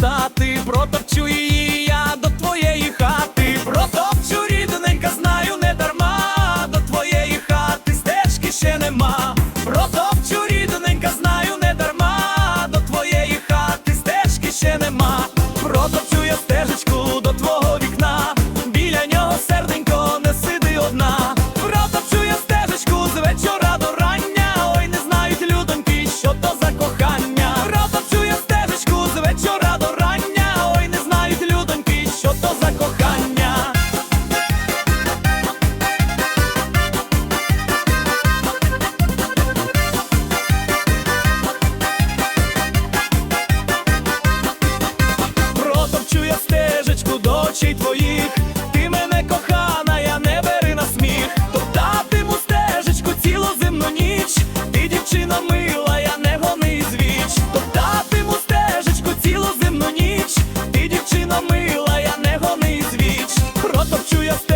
запам'ятати, протопчу її я до твоєї хати. Протопчу рідненька, знаю не дарма. До твоєї хати стежки ще нема. Протопчу рідненька, знаю не дарма. До твоєї хати стежки ще нема. очей твоїх, ти мене кохана, я не бери на сміх, топтатиму стежечку цілу зимну ніч, ти дівчина мила, я не гони звіч, топтатиму стежечку цілу зимну ніч, ти дівчина мила, я не гони звіч, протопчу я стежечку